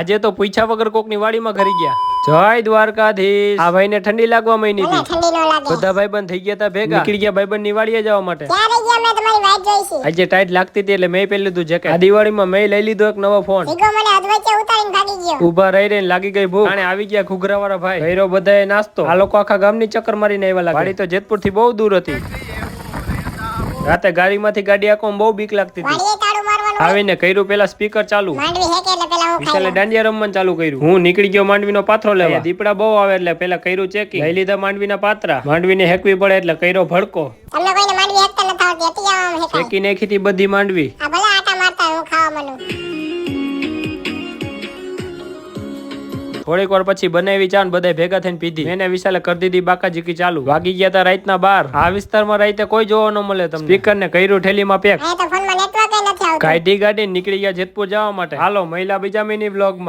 આજે તો પૂછ્યા વગર કોકની વાડીમાં ઘરી ગયા. જય દ્વારકાધીશ. આ ભાઈને ઠંડી લાગવા મહિની ન બધા ભાઈબંધ થઈ ગયા હતા ભેગા. નીકળી ગયા ભાઈબંધની વાડીએ જવા માટે. આજે ટાઈટ લાગતી હતી એટલે મેં પહેરી લીધું જેકેટ આ દિવાળીમાં મેં લઈ લીધો એક નવો ફોન. ભીગો મને અધવચ્ચે ઉતારીને ભાગી ગયો. ઊભા રહી રહીને લાગી ગઈ ભૂખ. અને આવી ગયા ઘુઘરા વાળા ભાઈ. ભૈરો બધાએ નાસ્તો. આ લોકો આખા ગામની ચક્કર મારીને આવ્યા લાગે. વાડી તો જેતપુરથી બહુ દૂર હતી. રાતે ગાડીમાંથી ગાડી આખો બહુ બીક લાગતી હતી. વાડીએ તાળું મારવાનું આવીને કર્યું પેલા સ્પીકર ચાલુ. વિશાલે દાંડિયા રમવાનું ચાલુ કર્યું. હું નીકળી ગયો માંડવીનો પાથરો લેવા. દીપડા બહુ આવે એટલે પેલા કર્યું ચેકિંગ લઈ લીધા માંડવીના પાત્રા. માંડવીને હેકવી પડે એટલે કર્યો ભડકો. તમને કોઈને માંડવી હેકતા નથી આવડતી હતી આમ ચેકી નાખી હતી બધી માંડવી. આ ભલા આટા મારતા હું ખાવા મળું થોડીક વાર પછી બનાવી ચા ને બધા ભેગા થઈને પીધી. એને વિશાલે કરી દીધી બાકાજીકી ચાલુ. વાગી ગયા તા રાતના બાર. આ વિસ્તારમાં રાતે કોઈ જોવા ન મળે તમને. સ્પીકર ને કર્યું ઠેલીમાં પેક. આવતું ગાડી નીકળી ગયા જેતપુર જવા માટે. હાલો મહિલા બીજા મિની બ્લોગમાં